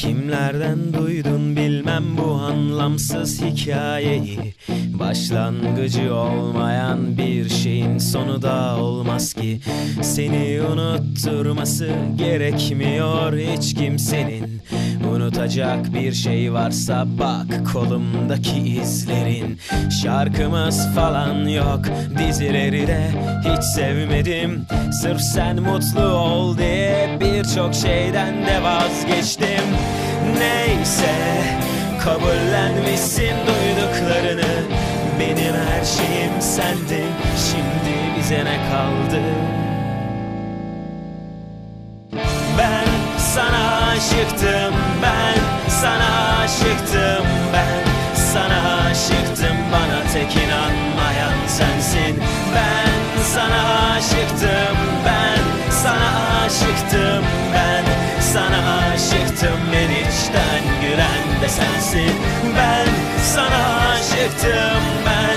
Kimlerden duydun bilmem bu anlamsız hikayeyi. Başlangıcı olmayan bir şeyin sonu da olmaz ki. Seni unutturması gerekmiyor hiç kimsenin. Unutacak bir şey varsa bak kolumdaki izlerin. Şarkımız falan yok dizileri de hiç sevmedim. Sırf sen mutlu ol diye birçok şeyden de vazgeçtim. Neyse kabullenmişsin duyduklarını. Benim her şeyim sendin şimdi bize ne kaldı? Ben sana aşıktım ben sana aşıktım ben sana aşıktım. Bana tek inanmayan sensin victim.